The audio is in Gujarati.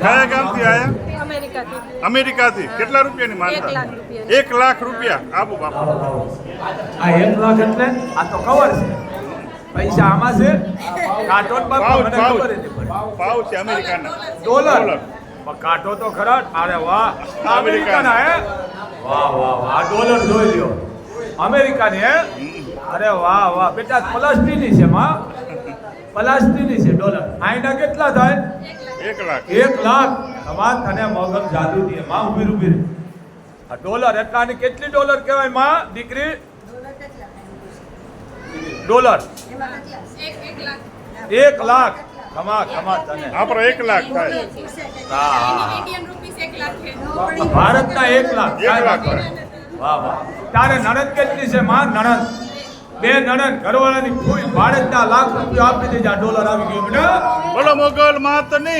કયા ગામથી આયા? અમેરિકાથી. અમેરિકાથી. કેટલા રૂપિયાની એક માનતા લાખ રૂપિયા એક લાખ રૂપિયા. આપો બાપા. આ એક લાખ એટલે આ તો કવર છે. પૈસા આમાં છે. કાટોટ બાપા મને ખબર નથી પડી છે અમેરિકાના. ડોલર. પણ કાંટો તો ખરા અરે વાહ. અમેરિકાના. હે? વાહ વાહ વાહ. ડોલર જોઈ લ્યો. અમેરિકાની હે? અરે વાહ વાહ. બેટા પ્લાસ્ટિકની છે માં. પ્લાસ્ટિકની છે ડોલર. આઈના કેટલા થાય? એક લાખ. એક લાખ. તમાર તને મગજ જાદુ દે માં ઊભી ઊભી. આ ડોલર એટલે આની કેટલી ડોલર કહેવાયમાં દીકરી? ડોલર. એક લાખ. ખમા ખમા તને. આપણો એક લાખ થાય. હા, ભારતના એક લાખ. વાહ વાહ. તારે નણંદ કેટલી છે માં? નણંદ. બે નણંદ ઘરવાળાની કોઈ ભારતના લાખ રૂપિયા આપી દેજે, આ ડોલર આવી ગયું. બેટા બોલો મોગલ માતની